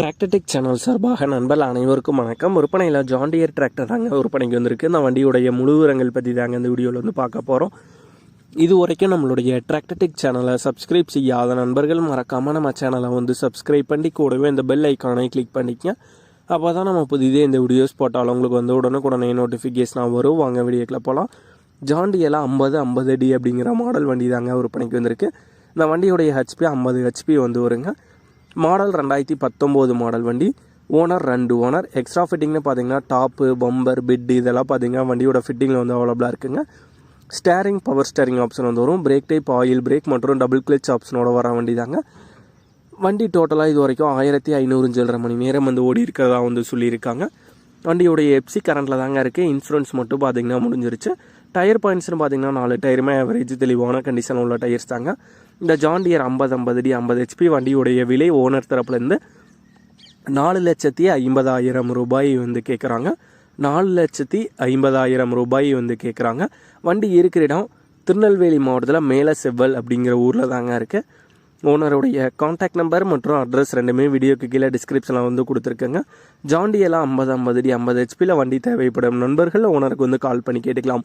Tractor Tech channel சார்பாக நண்பர்கள் அனைவருக்கும் வணக்கம். விற்பனையில் ஜாண்டியர் டிராக்டர் தாங்க விற்பனைக்கு வந்திருக்கு. இந்த வண்டியுடைய முழு விவரங்கள் பற்றி தாங்க இந்த வீடியோவில் வந்து பார்க்க போகிறோம் இது வரைக்கும் நம்மளுடைய டிராக்டர்டெக் சேனலை சப்ஸ்கிரைப் செய்யாத நண்பர்கள் மறக்காமல் நம்ம சேனலை வந்து சப்ஸ்கிரைப் பண்ணி கூடவே இந்த பெல் ஐக்கானை கிளிக் பண்ணிக்க அப்போ தான் நம்ம புதிதே இந்த வீடியோஸ் போட்டாலும் உங்களுக்கு வந்து உடனுக்குடனே நோட்டிஃபிகேஷனாக வரும். வாங்க வீடியோக்கில் போகலாம் ஜாண்டியில் ஐம்பது ஐம்பது அடி அப்படிங்கிற மாடல் வண்டி தாங்க விற்பனைக்கு வந்திருக்கு. இந்த வண்டியுடைய ஹெச்பி ஐம்பது ஹெச்பி வந்து வருங்க. மாடல் ரெண்டாயிரத்தி பத்தொம்போது மாடல் வண்டி. ஓனர் ரெண்டு ஓனர் எக்ஸ்ட்ரா ஃபிட்டிங்னு பார்த்தீங்கன்னா டாப்பு பம்பர் பிட் இதெல்லாம் பார்த்தீங்கன்னா வண்டியோட ஃபிட்டிங்கில் வந்து அவைலபிளாக இருக்குங்க. ஸ்டேரிங் பவர் ஸ்டேரிங் ஆப்ஷன் வந்து வரும். பிரேக் டைப் ஆயில் பிரேக் மற்றும் டபுள் கிளச் ஆப்ஷனோட வர வண்டி தாங்க வண்டி டோட்டலாக இது வரைக்கும் ஆயிரத்தி ஐநூறு சில்லரை மணி நேரம் வந்து ஓடி இருக்கிறதா வந்து சொல்லியிருக்காங்க. வண்டியோடைய எப்சி கரண்டில் தாங்க இருக்குது இன்சூரன்ஸ் மட்டும் பார்த்தீங்கன்னா முடிஞ்சிருச்சு. டயர் பாயிண்ட்ஸ்னு பார்த்தீங்கன்னா நாலு டயருமே ஆவரேஜ் தெளிவான கண்டிஷன் உள்ள டயர்ஸ் தாங்க. இந்த ஜாண்டியர் ஐம்பது ஐம்பது டி ஐம்பது ஹெச்பி வண்டியுடைய விலை ஓனர் தரப்புலேருந்து நாலு லட்சத்தி ஐம்பதாயிரம் ரூபாய் வந்து கேட்குறாங்க நாலு லட்சத்தி ஐம்பதாயிரம் ரூபாய் வந்து கேட்குறாங்க வண்டி இருக்கிற இடம் திருநெல்வேலி மாவட்டத்தில் மேலே செவ்வல் அப்படிங்கிற ஊரில் தாங்க இருக்குது ஓனருடைய காண்டாக்ட் நம்பர் மற்றும் அட்ரஸ் ரெண்டுமே வீடியோக்கு கீழே டிஸ்கிரிப்ஷனில் வந்து கொடுத்துருக்கேங்க. ஜாண்டியெல்லாம் ஐம்பது ஐம்பது டி ஐம்பது ஹெச்பியில் வண்டி தேவைப்படும் நண்பர்கள் ஓனருக்கு வந்து கால் பண்ணி கேட்டுக்கலாம்.